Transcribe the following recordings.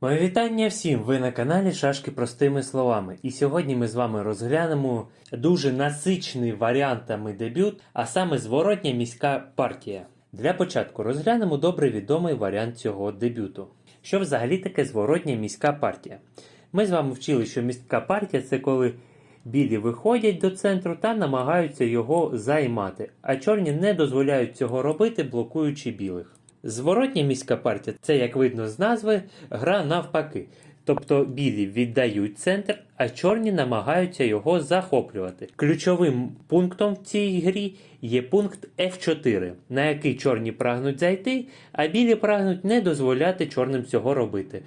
Моє вітання всім! Ви на каналі Шашки простими словами. І сьогодні ми з вами розглянемо дуже насичений варіантами дебют, а саме зворотня міська партія. Для початку розглянемо добре відомий варіант цього дебюту. Що взагалі таке зворотня міська партія? Ми з вами вчили, що міська партія це коли білі виходять до центру та намагаються його займати, а чорні не дозволяють цього робити, блокуючи білих. Зворотня міська партія це, як видно з назви, гра навпаки. Тобто білі віддають центр, а чорні намагаються його захоплювати. Ключовим пунктом в цій грі є пункт F4, на який чорні прагнуть зайти, а білі прагнуть не дозволяти чорним цього робити.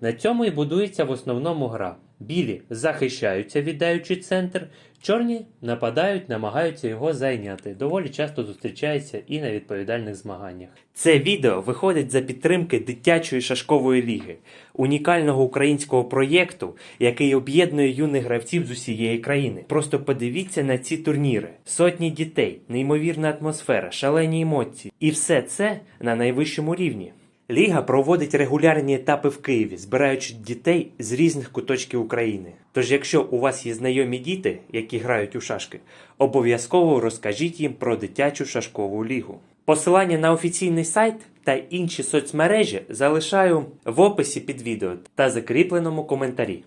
На цьому і будується в основному гра. Білі захищаються, віддаючи центр, чорні нападають, намагаються його зайняти. Доволі часто зустрічається і на відповідальних змаганнях. Це відео виходить за підтримки дитячої шашкової ліги, унікального українського проєкту, який об'єднує юних гравців з усієї країни. Просто подивіться на ці турніри: сотні дітей, неймовірна атмосфера, шалені емоції, і все це на найвищому рівні. Ліга проводить регулярні етапи в Києві, збираючи дітей з різних куточків України. Тож, якщо у вас є знайомі діти, які грають у шашки, обов'язково розкажіть їм про дитячу шашкову лігу. Посилання на офіційний сайт та інші соцмережі залишаю в описі під відео та закріпленому коментарі.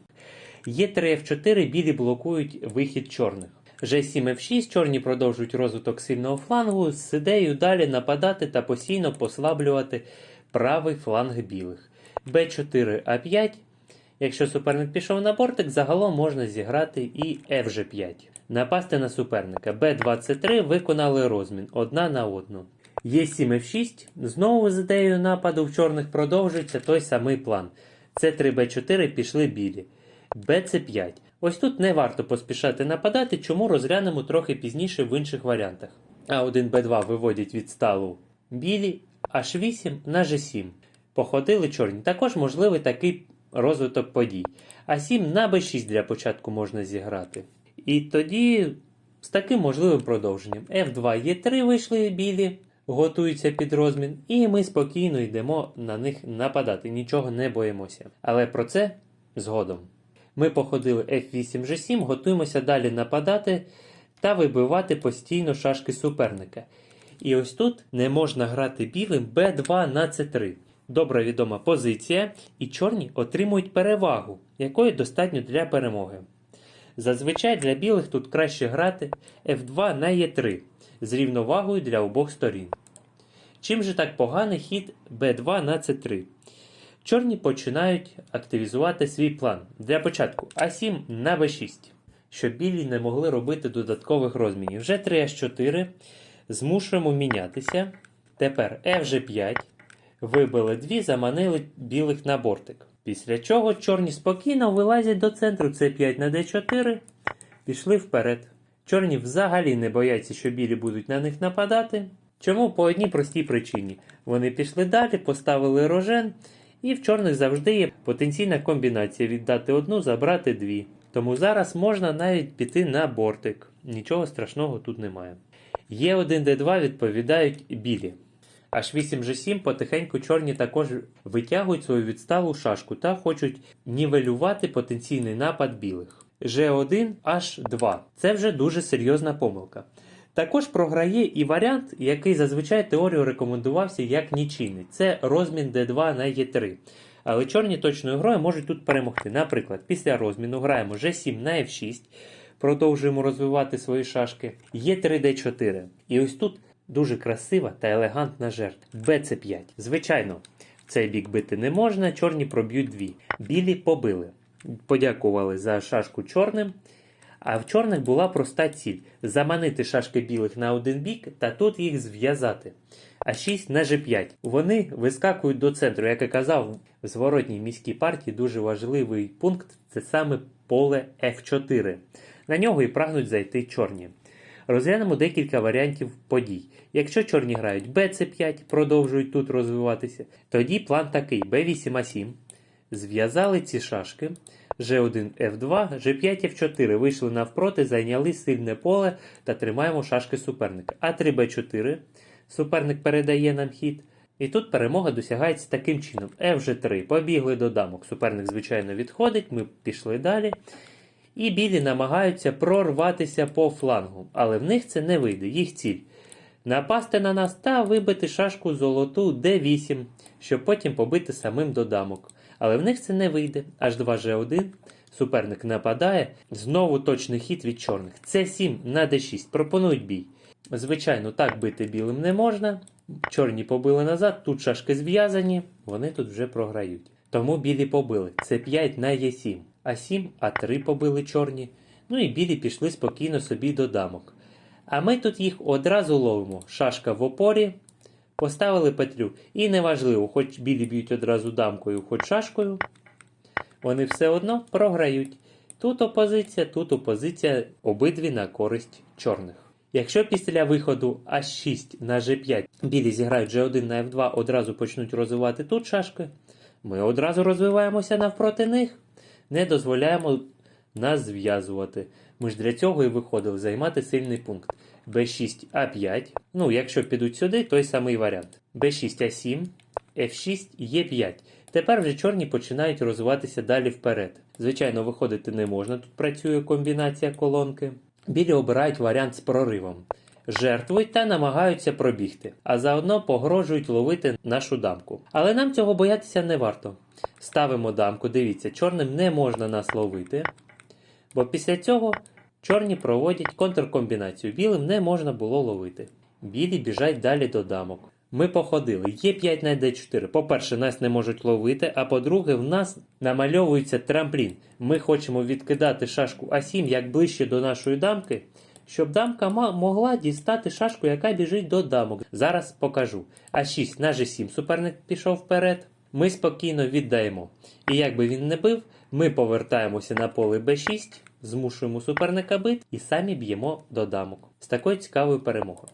Є 3 F4, білі блокують вихід чорних. G7 F6 чорні продовжують розвиток сильного флангу з ідеєю далі нападати та постійно послаблювати правий фланг білих. B4 A5. Якщо суперник пішов на бортик, загалом можна зіграти і FG5. Напасти на суперника. B23 виконали розмін одна на одну. Е7 F6. Знову з ідеєю нападу в чорних продовжується той самий план. С3 B4 пішли білі. BC5. Ось тут не варто поспішати нападати, чому розглянемо трохи пізніше в інших варіантах. А1 Б2 виводять від сталу білі, H8 на G7. Походили чорні. Також можливий такий розвиток подій. А7 на Б6 для початку можна зіграти. І тоді з таким можливим продовженням. F2 Е3 вийшли білі, готуються під розмін, і ми спокійно йдемо на них нападати, нічого не боїмося. Але про це згодом. Ми походили F8 G7, готуємося далі нападати та вибивати постійно шашки суперника. І ось тут не можна грати білим B2 на C3. Добра відома позиція, і чорні отримують перевагу, якої достатньо для перемоги. Зазвичай для білих тут краще грати F2 на E3 з рівновагою для обох сторін. Чим же так поганий хід B2 на C3? Чорні починають активізувати свій план. Для початку А7 на b6, щоб білі не могли робити додаткових розмінів. Вже 3 H4. Змушуємо мінятися. Тепер FG5. Вибили дві, заманили білих на бортик. Після чого чорні спокійно вилазять до центру C5 на D4. Пішли вперед. Чорні взагалі не бояться, що білі будуть на них нападати. Чому? По одній простій причині. Вони пішли далі, поставили рожен, і в чорних завжди є потенційна комбінація віддати одну, забрати дві. Тому зараз можна навіть піти на бортик. Нічого страшного тут немає. Є1 Д2 відповідають білі. H8 G7 потихеньку чорні також витягують свою відсталу шашку та хочуть нівелювати потенційний напад білих. G1 H2 це вже дуже серйозна помилка. Також програє і варіант, який зазвичай теорію рекомендувався як нічийний. Це розмін D2 на E3. Але чорні точною грою можуть тут перемогти. Наприклад, після розміну граємо G7 на F6, продовжуємо розвивати свої шашки. Е3D4. І ось тут дуже красива та елегантна жертва. BC5. Звичайно, в цей бік бити не можна, чорні проб'ють дві. Білі побили. Подякували за шашку чорним. А в чорних була проста ціль заманити шашки білих на один бік та тут їх зв'язати. А 6 на G5. Вони вискакують до центру. Як я казав, в зворотній міській партії дуже важливий пункт це саме поле F4. На нього і прагнуть зайти чорні. Розглянемо декілька варіантів подій. Якщо чорні грають BC5, продовжують тут розвиватися, тоді план такий: B8А7. Зв'язали ці шашки. G1 F2, G5 F4 вийшли навпроти, зайняли сильне поле та тримаємо шашки суперника. А3 B4. Суперник передає нам хід. І тут перемога досягається таким чином. F3. Побігли до дамок. Суперник, звичайно, відходить, ми пішли далі. І білі намагаються прорватися по флангу, але в них це не вийде. Їх ціль напасти на нас та вибити шашку золоту D8, щоб потім побити самим до дамок. Але в них це не вийде. H2 G1. Суперник нападає. Знову точний хід від чорних. С7 на D6. Пропонують бій. Звичайно, так бити білим не можна. Чорні побили назад, тут шашки зв'язані, вони тут вже програють. Тому білі побили. Це 5 на Е7. А7, А3 побили чорні. Ну і білі пішли спокійно собі до дамок. А ми тут їх одразу ловимо. Шашка в опорі. Поставили петлю. І неважливо, хоч білі б'ють одразу дамкою, хоч шашкою. Вони все одно програють. Тут опозиція, тут опозиція обидві на користь чорних. Якщо після виходу А6 на G5 білі зіграють G1 на F2, одразу почнуть розвивати тут шашки, ми одразу розвиваємося навпроти них, не дозволяємо нас зв'язувати. Ми ж для цього і виходили займати сильний пункт. B6 А5. Ну, якщо підуть сюди, той самий варіант. B6 А7, F6 Е5. Тепер вже чорні починають розвиватися далі вперед. Звичайно, виходити не можна, тут працює комбінація колонки. Білі обирають варіант з проривом. Жертвують та намагаються пробігти, а заодно погрожують ловити нашу дамку. Але нам цього боятися не варто. Ставимо дамку, дивіться, чорним не можна нас ловити, бо після цього чорні проводять контркомбінацію. Білим не можна було ловити. Білі біжать далі до дамок. Ми походили. Є 5 на d4. По-перше, нас не можуть ловити, а по-друге, в нас намальовується трамплін. Ми хочемо відкидати шашку А7 як ближче до нашої дамки, щоб дамка могла дістати шашку, яка біжить до дамок. Зараз покажу. А6 на G7 суперник пішов вперед. Ми спокійно віддаємо. І як би він не бив, ми повертаємося на поле Б6, змушуємо суперника бити і самі б'ємо до дамок. З такою цікавою перемогою.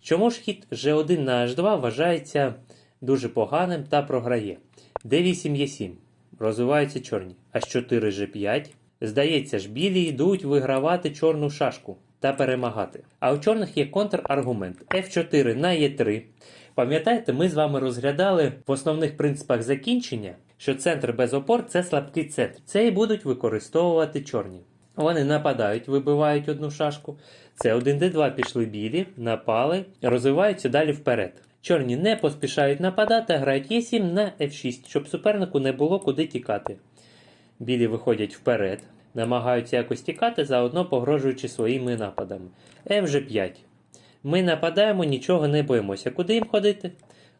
Чому ж хід G1 на H2 вважається дуже поганим та програє? D8 Е7. Розвиваються чорні. H4 G5. Здається ж, білі йдуть вигравати чорну шашку та перемагати. А у чорних є контраргумент F4 на Е3. Пам'ятаєте, ми з вами розглядали в основних принципах закінчення, що центр без опор це слабкий центр. Це і будуть використовувати чорні. Вони нападають, вибивають одну шашку. Це 1D2 пішли білі, напали, розвиваються далі вперед. Чорні не поспішають нападати, а грають Е7 на F6, щоб супернику не було куди тікати. Білі виходять вперед, намагаються якось тікати, заодно погрожуючи своїми нападами. F5. Ми нападаємо, нічого не боїмося. Куди їм ходити?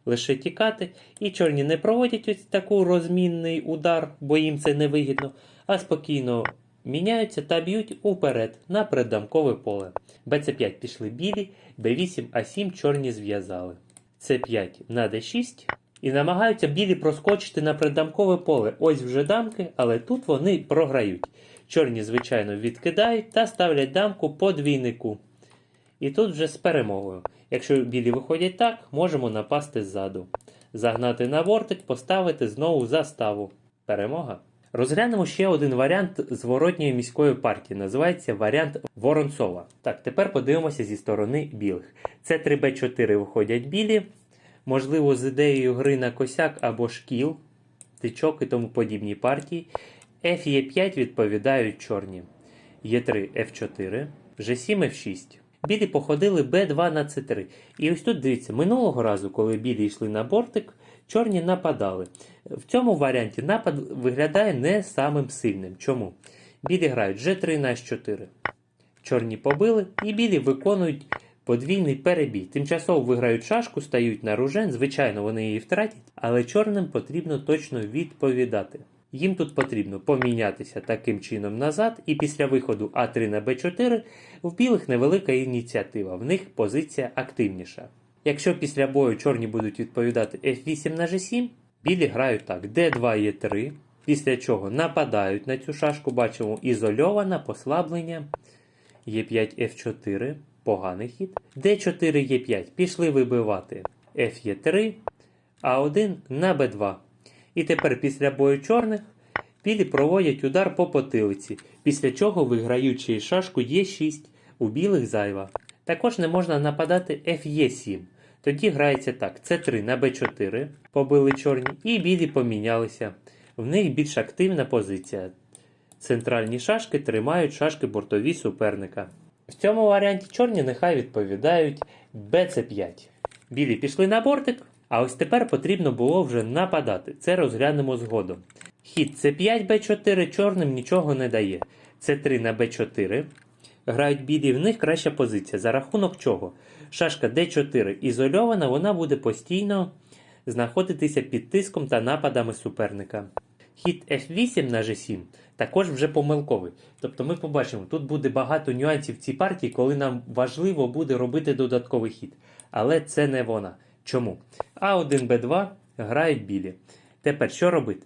Лише тікати. І чорні не проводять ось таку розмінний удар, бо їм це не вигідно, а спокійно міняються та б'ють уперед на переддамкове поле. БЦ5 пішли білі, Б8, А7 чорні зв'язали. С5 на Д6 і намагаються білі проскочити на придамкове поле. Ось вже дамки, але тут вони програють. Чорні, звичайно, відкидають та ставлять дамку по двійнику. І тут вже з перемогою. Якщо білі виходять так, можемо напасти ззаду. Загнати на бортик, поставити знову заставу. Перемога. Розглянемо ще один варіант зворотньої міської партії. Називається варіант Воронцова. Так, тепер подивимося зі сторони білих. Це 3Б4 виходять білі. Можливо, з ідеєю гри на косяк або шкіл, тичок і тому подібні партії. Ф'Е5 відповідають чорні. Є3 F4, G7 F6. Білі походили Б2 на С3. І ось тут дивіться, минулого разу, коли білі йшли на бортик, чорні нападали. В цьому варіанті напад виглядає не самим сильним. Чому? Білі грають G3 на С4. Чорні побили, і білі виконують подвійний перебій. Тимчасово виграють шашку, стають на ружен. Звичайно, вони її втратять, але чорним потрібно точно відповідати. Їм тут потрібно помінятися таким чином назад, і після виходу А3 на Б4 в білих невелика ініціатива, в них позиція активніша. Якщо після бою чорні будуть відповідати F8 на G7, білі грають так: D2 Е3, після чого нападають на цю шашку, бачимо ізольована, послаблення, Е5 F4, поганий хід, D4 Е5, пішли вибивати Ф'Е3, А1 на Б2. І тепер після бою чорних білі проводять удар по потилиці, після чого виграючи шашку Е6, у білих зайва. Також не можна нападати Ф'Е7. Тоді грається так: С3 на Б4 побили чорні, і білі помінялися. В них більш активна позиція. Центральні шашки тримають шашки бортові суперника. В цьому варіанті чорні нехай відповідають БЦ5. Білі пішли на бортик, а ось тепер потрібно було вже нападати. Це розглянемо згодом. Хід С5 Б4 чорним нічого не дає. С3 на Б4. Грають білі, в них краща позиція. За рахунок чого? Шашка Д4 ізольована, вона буде постійно знаходитися під тиском та нападами суперника. Хід F8 на G7 також вже помилковий. Тобто ми побачимо, тут буде багато нюансів в цій партії, коли нам важливо буде робити додатковий хід. Але це не вона. Чому? А1, Б2 грають білі. Тепер що робити?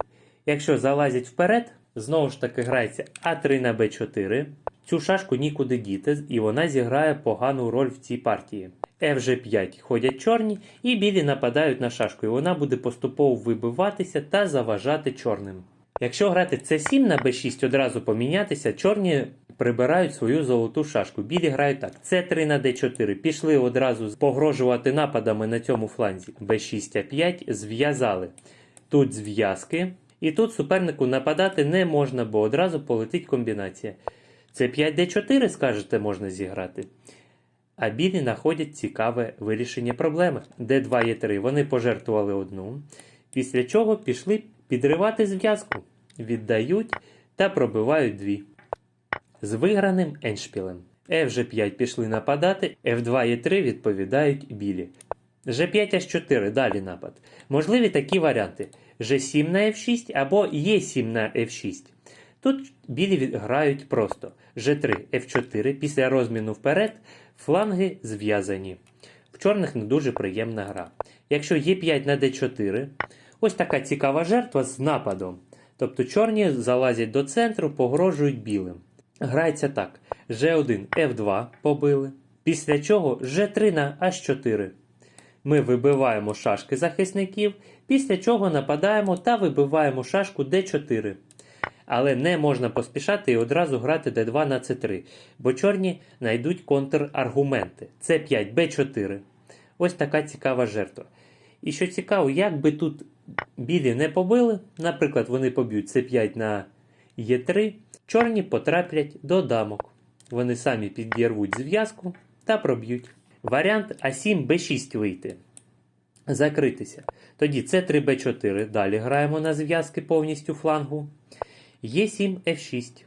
Якщо залазять вперед, знову ж таки грається А3 на Б4. Цю шашку нікуди діти, і вона зіграє погану роль в цій партії. FG5 ходять чорні, і білі нападають на шашку, і вона буде поступово вибиватися та заважати чорним. Якщо грати С7 на Б6 одразу помінятися, чорні прибирають свою золоту шашку. Білі грають так. С3 на Д4. Пішли одразу погрожувати нападами на цьому фланзі. Б6 А5 зв'язали. Тут зв'язки. І тут супернику нападати не можна, бо одразу полетить комбінація. С5 Д4, скажете, можна зіграти. А білі знаходять цікаве вирішення проблеми. Д2 Е3 вони пожертвували одну, після чого пішли підривати зв'язку, віддають та пробивають дві. З виграним еншпілем. F5 пішли нападати, F2 Е3 відповідають білі. G5 H4 далі напад. Можливі такі варіанти: G7 на F6 або E7 на F6. Тут білі грають просто G3 F4 після розміну вперед, фланги зв'язані. В чорних не дуже приємна гра. Якщо Е5 на D4, ось така цікава жертва з нападом. Тобто чорні залазять до центру, погрожують білим. Грається так: G1 F2 побили. Після чого G3 на H4. Ми вибиваємо шашки захисників, після чого нападаємо та вибиваємо шашку D4. Але не можна поспішати і одразу грати d2 на c3, бо чорні знайдуть контраргументи. c5, b4. Ось така цікава жертва. І що цікаво, як би тут білі не побили, наприклад, вони поб'ють c5 на e3, чорні потраплять до дамок. Вони самі підірвуть зв'язку та проб'ють. Варіант А7 b6 вийти. Закритися. Тоді c3 b4. Далі граємо на зв'язки повністю флангу. Е7 F6.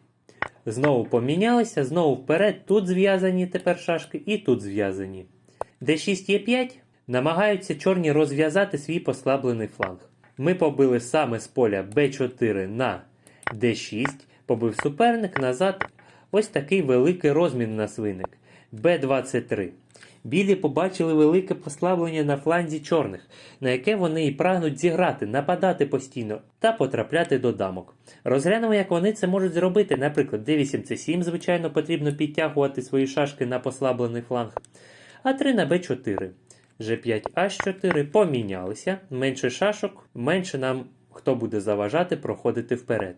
Знову помінялися, знову вперед. Тут зв'язані тепер шашки і тут зв'язані. D6 Е5 намагаються чорні розв'язати свій послаблений фланг. Ми побили саме з поля B4 на D6, побив суперник назад. Ось такий великий розмін у нас виник. B23. Білі побачили велике послаблення на фланзі чорних, на яке вони і прагнуть зіграти, нападати постійно та потрапляти до дамок. Розглянемо, як вони це можуть зробити. Наприклад, D8 C7, звичайно, потрібно підтягувати свої шашки на послаблений фланг. А 3 на B4. G5 H4 помінялися. Менше шашок, менше нам хто буде заважати проходити вперед.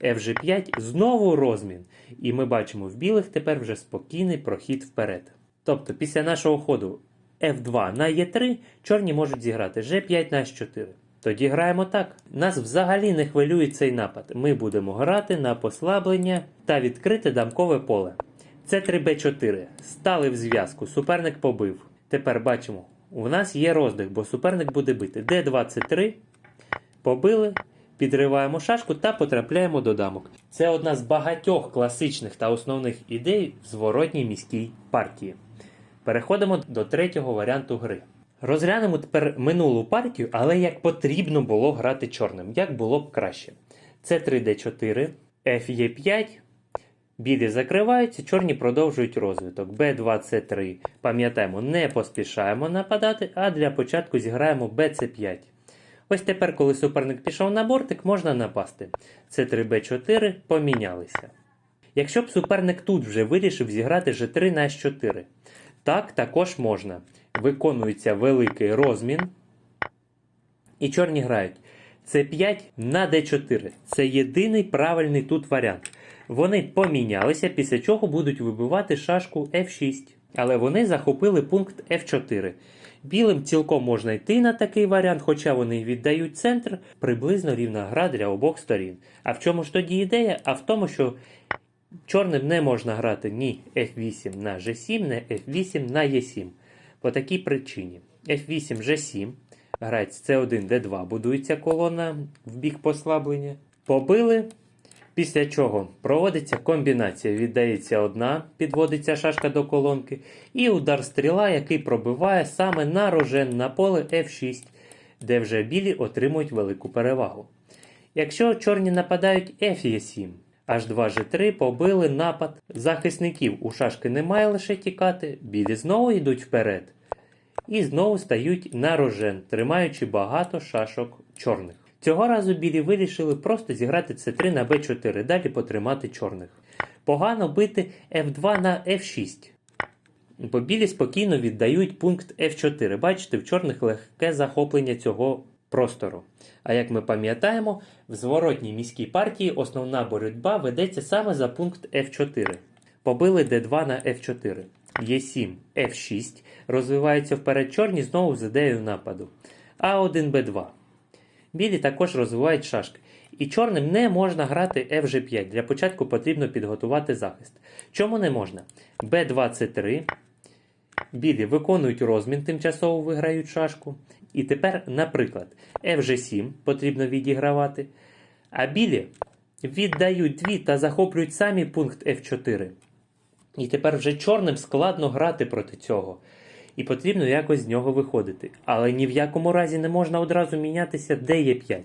FG5 знову розмін. І ми бачимо в білих тепер вже спокійний прохід вперед. Тобто, після нашого ходу F2 на E3 чорні можуть зіграти G5 на H4. Тоді граємо так. Нас взагалі не хвилює цей напад. Ми будемо грати на послаблення та відкрите дамкове поле. С3Б4. Стали в зв'язку. Суперник побив. Тепер бачимо, у нас є роздих, бо суперник буде бити. Д23. Побили. Підриваємо шашку та потрапляємо до дамок. Це одна з багатьох класичних та основних ідей в зворотній міській партії. Переходимо до третього варіанту гри. Розглянемо тепер минулу партію, але як потрібно було грати чорним, як було б краще. С3Д4, Ф'Е5. Білі закриваються, чорні продовжують розвиток. Б2С3. Пам'ятаємо, не поспішаємо нападати, а для початку зіграємо БЦ5. Ось тепер, коли суперник пішов на бортик, можна напасти. С3Б4 помінялися. Якщо б суперник тут вже вирішив зіграти G3 на С4, так також можна. Виконується великий розмін. І чорні грають. С5 на Д4. Це єдиний правильний тут варіант. Вони помінялися, після чого будуть вибивати шашку F6. Але вони захопили пункт F4. Білим цілком можна йти на такий варіант, хоча вони віддають центр, приблизно рівна гра для обох сторін. А в чому ж тоді ідея? А в тому, що чорним не можна грати ні F8 на G7, ні F8 на E7. По такій причині. F8 G7 грається C1 D2, будується колона в бік послаблення. Побили. Після чого проводиться комбінація, віддається одна, підводиться шашка до колонки, і удар стріла, який пробиває саме на рожен на поле F6, де вже білі отримують велику перевагу. Якщо чорні нападають F7, H2 G3 побили напад захисників. У шашки немає лише тікати, білі знову йдуть вперед. І знову стають на рожен, тримаючи багато шашок чорних. Цього разу білі вирішили просто зіграти c3 на b4, далі потримати чорних. Погано бити f2 на f6. Бо білі спокійно віддають пункт f4. Бачите, в чорних легке захоплення цього простору. А як ми пам'ятаємо, в зворотній міській партії основна боротьба ведеться саме за пункт f4. Побили d2 на f4. Е7, f6 розвиваються вперед чорні знову з ідеєю нападу. А1 b2. Білі також розвивають шашки. І чорним не можна грати FG5. Для початку потрібно підготувати захист. Чому не можна? B2C3. Білі виконують розмін, тимчасово виграють шашку. І тепер, наприклад, FG7 потрібно відігравати. А білі віддають дві та захоплюють самі пункт F4. І тепер вже чорним складно грати проти цього. І потрібно якось з нього виходити. Але ні в якому разі не можна одразу мінятися DE5.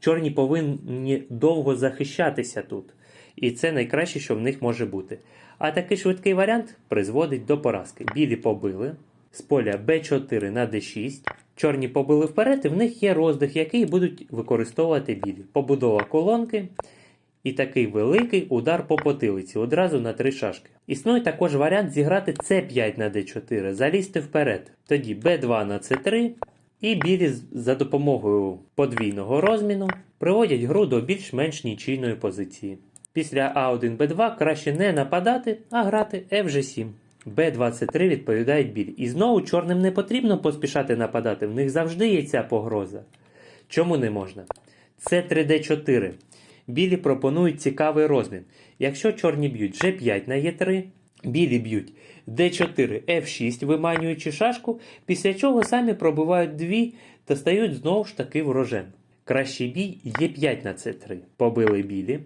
Чорні повинні довго захищатися тут. І це найкраще, що в них може бути. А такий швидкий варіант призводить до поразки. Білі побили з поля B4 на D6. Чорні побили вперед, і в них є роздих, який будуть використовувати білі. Побудова колонки. І такий великий удар по потилиці одразу на три шашки. Існує також варіант зіграти С5 на Д4, залізти вперед. Тоді Б2 на С3. І білі за допомогою подвійного розміну приводять гру до більш-менш нічийної позиції. Після А1 Б2 краще не нападати, а грати FG7. Б23 відповідають білі. І знову чорним не потрібно поспішати нападати, в них завжди є ця погроза. Чому не можна? Це 3D4. Білі пропонують цікавий розмін. Якщо чорні б'ють G5 на Е3, білі б'ють D4, F6, виманюючи шашку, після чого самі пробивають дві та стають знову ж таки ворожен. Кращий бій Е5 на С3. Побили білі.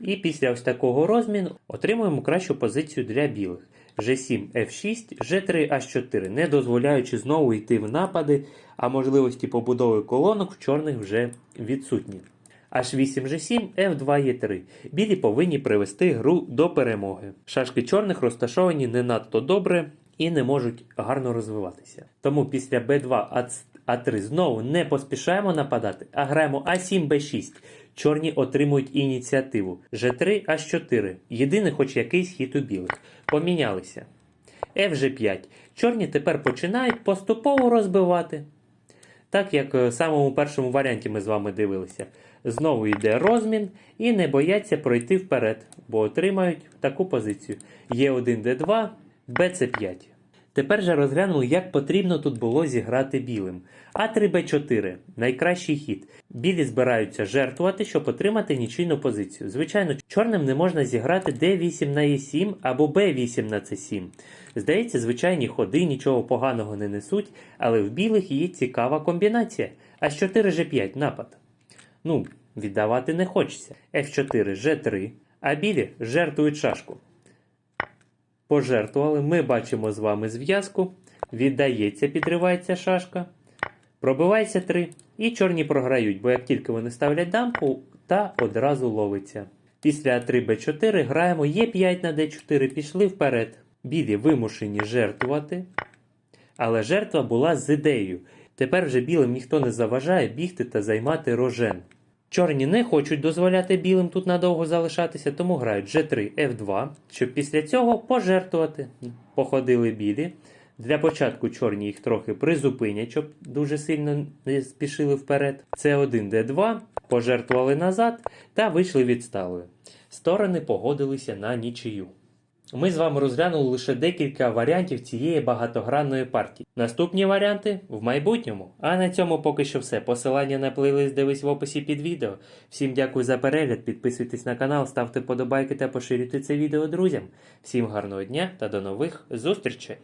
І після ось такого розміну отримуємо кращу позицію для білих. G7, F6, G3, H4, не дозволяючи знову йти в напади, а можливості побудови колонок в чорних вже відсутні. H8, G7, F2, E3. Білі повинні привести гру до перемоги. Шашки чорних розташовані не надто добре і не можуть гарно розвиватися. Тому після B2, А3 знову не поспішаємо нападати, а граємо А7, Б6. Чорні отримують ініціативу. G3, H4. Єдиний хоч якийсь хід у білих. Помінялися. FG5. Чорні тепер починають поступово розбивати. Так як е, в самому першому варіанті ми з вами дивилися. Знову йде розмін і не бояться пройти вперед, бо отримають таку позицію. Є1 Д2, БЦ5. Тепер же розглянули, як потрібно тут було зіграти білим. А3Б4 найкращий хід. Білі збираються жертвувати, щоб отримати нічийну позицію. Звичайно, чорним не можна зіграти Д8 на Е7 або Б8 на С7. Здається, звичайні ходи нічого поганого не несуть, але в білих є цікава комбінація. А4 G5 напад. Ну, віддавати не хочеться. F4 G3, а білі жертвують шашку. Пожертвували, ми бачимо з вами зв'язку. Віддається, підривається шашка. Пробивається 3. І чорні програють, бо як тільки вони ставлять дамку, та одразу ловиться. Після 3 Б4 граємо Е5 на Д4, пішли вперед. Білі вимушені жертвувати. Але жертва була з ідеєю. Тепер вже білим ніхто не заважає бігти та займати рожен. Чорні не хочуть дозволяти білим тут надовго залишатися, тому грають G3, F2, щоб після цього пожертвувати. Походили білі. Для початку чорні їх трохи призупинять, щоб дуже сильно не спішили вперед. С1, Д2, пожертвували назад та вийшли відставою. Сторони погодилися на нічию. Ми з вами розглянули лише декілька варіантів цієї багатогранної партії. Наступні варіанти в майбутньому. А на цьому поки що все. Посилання на плейлист дивись в описі під відео. Всім дякую за перегляд, підписуйтесь на канал, ставте подобайки та поширюйте це відео друзям. Всім гарного дня та до нових зустрічей!